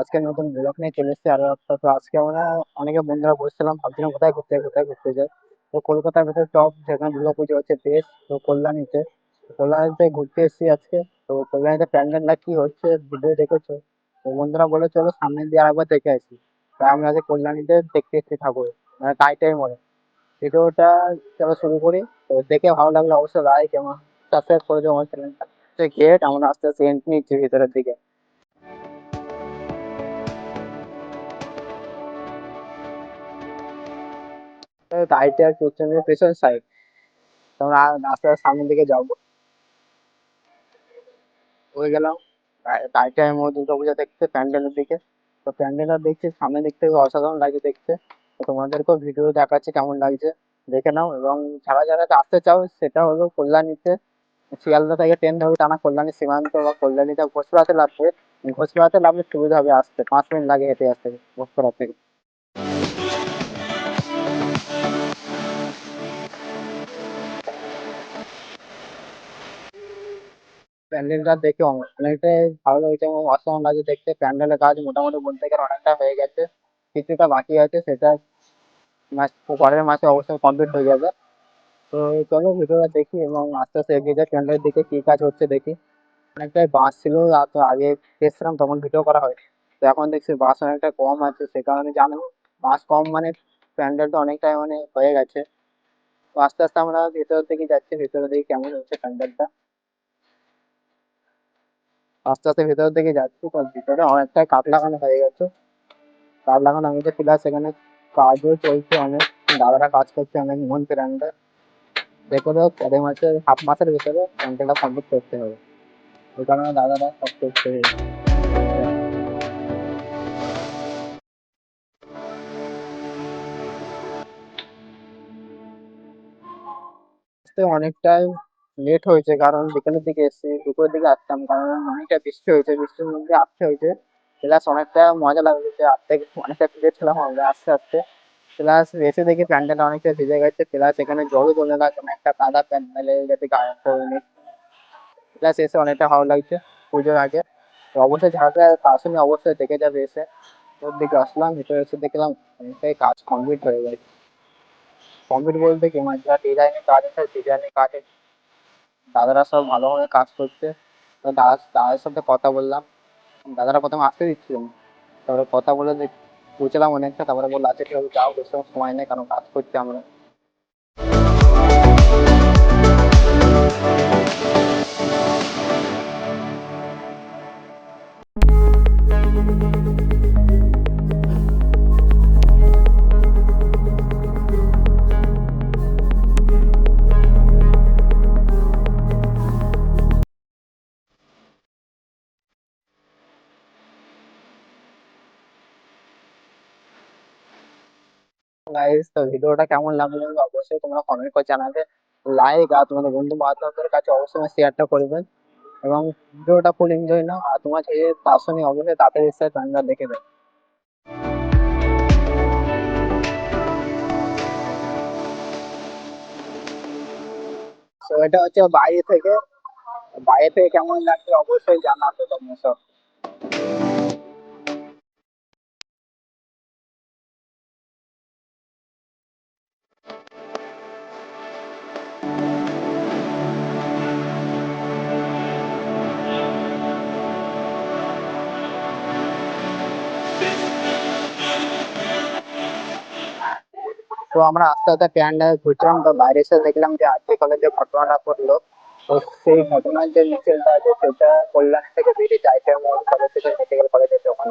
আজকে নতুন ব্লগ নিয়ে চলে এসেছি। আরও একটা তো আজকে আমরা অনেকে বন্ধুরা বসছিলাম ভাবছিলাম কোথায় ঘুরতে যাই, কোথায় ঘুরতে যাই। তো কলকাতার ভেতরে টপ যেখানে দুর্গা পুজো হচ্ছে বেশ তো কল্যাণীতে। কল্যাণীতে ঘুরতে এসেছি আজকে। তো কল্যাণীতে প্যান্ডেল প্যান্ডেলটা কি হচ্ছে, ভিডিও দেখেছ? তো বন্ধুরা বলে, চলো সামনে দিয়ে আরেকবার দেখে আসি। তাই আমরা আজকে কল্যাণীতে দেখতে এসেছি ঠাকুর মানে টাইটাই মনে। ভিডিওটা চলো শুরু করি। তো দেখে ভালো লাগলে অবশ্যই লাইক এবং সাবস্ক্রাইব করে দেবো আমার চ্যানেলটা গেট আমরা আস্তে আস্তে এন্ট্রি নিচ্ছি ভিতরের দিকে। পেছনে পেছন সাইড সামনের দিকে হয়ে গেলাম মধ্যে দেখতে, প্যান্ডেলের দিকে। তো প্যান্ডেলটা দেখছি, সামনে অসাধারণ দেখতে। তোমাদেরকেও ভিডিও দেখাচ্ছি কেমন লাগছে, দেখে নাও। এবং যারা যারা আসতে চাও, সেটা হলো কল্যাণীতে। শিয়ালদা থেকে ট্রেন ধরবে টানা কল্যাণী সীমান্ত বা কল্যাণীতে ঘোষপাড়াতে নামবে ঘোষপাড়াতে নামলে সুবিধা হবে আসতে। পাঁচ মিনিট লাগে হেঁটে আসতে ঘোষপাড়া থেকে। প্যান্ডেলটা দেখে অনেকটাই ভালো লাগছে এবং অসাধারণ লাগছে দেখতে। প্যান্ডেলের কাজ মোটামুটি বলতে গেলে অনেকটা হয়ে গেছে। কিছুটা বাকি আছে, সেটা মাস, পরের মাসে অবশ্যই কমপ্লিট হয়ে যাবে। তো চলো ভিডিওটা দেখি এবং আস্তে আস্তে এগিয়ে যাই। প্যান্ডেলের দিকে কি কাজ হচ্ছে দেখি। অনেকটাই বাস ছিল তো আগে এসেছিলাম তখন ভিডিও করা হয়। তো এখন দেখছি বাস অনেকটা কম আছে, সে কারণে জানো, বাস কম মানে প্যান্ডেলটা অনেকটাই মানে হয়ে গেছে। আস্তে আস্তে আমরা ভেতরের দিকে যাচ্ছি ভেতরে দেখি কেমন হচ্ছে প্যান্ডেলটা আস্তে আস্তে ভেতরের দিকে যাচ্ছি, তো ভিতরে অনেকটাই কাঠ লাগানো হয়ে গেছে। কাঠ লাগানো হয়েছে প্লাস সেখানে কাজও চলছে অনেক, দাদারা কাজ করছে অনেক, মন প্যান্ডেল দেখো পরের মাসে হাফ মাসের ভিতরে প্যান্ডেলটা কমপ্লিট করতে হবে। ওই কারণে দাদারা সব করছে। অনেকটাই লেট হয়েছে, কারণ বিকেলের দিকে এসেছি দুপুরের দিকে আসতাম, কারণ অনেকটা বৃষ্টি হয়েছে, বৃষ্টির মধ্যে আসতে হয়েছে। প্লাস অনেকটা মজা লাগছে যে আসতে, অনেকটা ভিজে ছিলাম আমরা আস্তে আস্তে। প্লাস এসে দেখি প্যান্ডেলটা অনেকটা ভিজে গেছে প্লাস এখানে জলও চলে না কোনো একটা কাদা প্যান্ডেলে যাতে গায়ে পড়েনি প্লাস এসে অনেকটা ভালো লাগছে পুজোর আগে। তো অবশ্যই যারা আসেনি অবশ্যই দেখে যাবে এসে। ওর দিকে আসলাম, ভিতরে এসে দেখলাম অনেকটাই কাজ কমপ্লিট হয়ে গেছে। কমপ্লিট বলতে কি? মানে ডিজাইনের কাজ আছে ডিজাইনের কাজে দাদারা সব ভালোভাবে কাজ করছে। তো দাদা দাদার সাথে কথা বললাম। দাদারা প্রথমে আসতে দিচ্ছিল তারপরে কথা বলে বুঝলাম অনেকটা, তারপরে বলল আচ্ছা ঠিক আছে, যাও, বেশি সময় নেই, কারণ কাজ করছি আমরা। গাইস তো ভিডিওটা কেমন লাগল অবশ্যই তোমরা কমেন্ট করে জানাবে। লাইক আর তোমাদের বন্ধু বান্ধবদের কাছে অবশ্যই শেয়ারটা করবেন এবং ভিডিওটা ফুল এনজয় নাও। আর তোমার যে আসনি অবশ্যই তাদের এসে তোমরা দেখে দেবে তো এটা হচ্ছে বাইরে থেকে। বাইরে থেকে কেমন লাগছে অবশ্যই জানাতে তোমরা সব। তো আমরা আস্তে আস্তে প্যান্ডেল ঘুরছিলাম, তো বাইরে এসে দেখলাম যে আজকে কলেজে ঘটনাটা করল তো সেই ঘটনার যে মিছিলটা আছে সেটা কল্যাণ থেকে বেরিয়ে যায় কলেজ থেকে মেডিকেল কলেজে ওখান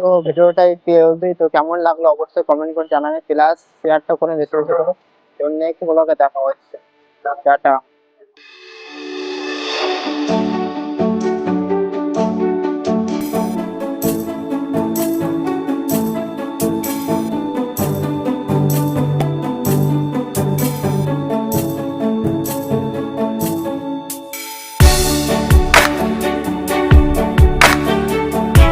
তো ভিডিওটা অবধি তো কেমন লাগল অবশ্যই কমেন্ট করে জানাবে। প্লাস শেয়ারটা করে বেশি করো নেক্সট ব্লগে দেখা হচ্ছে। টাটা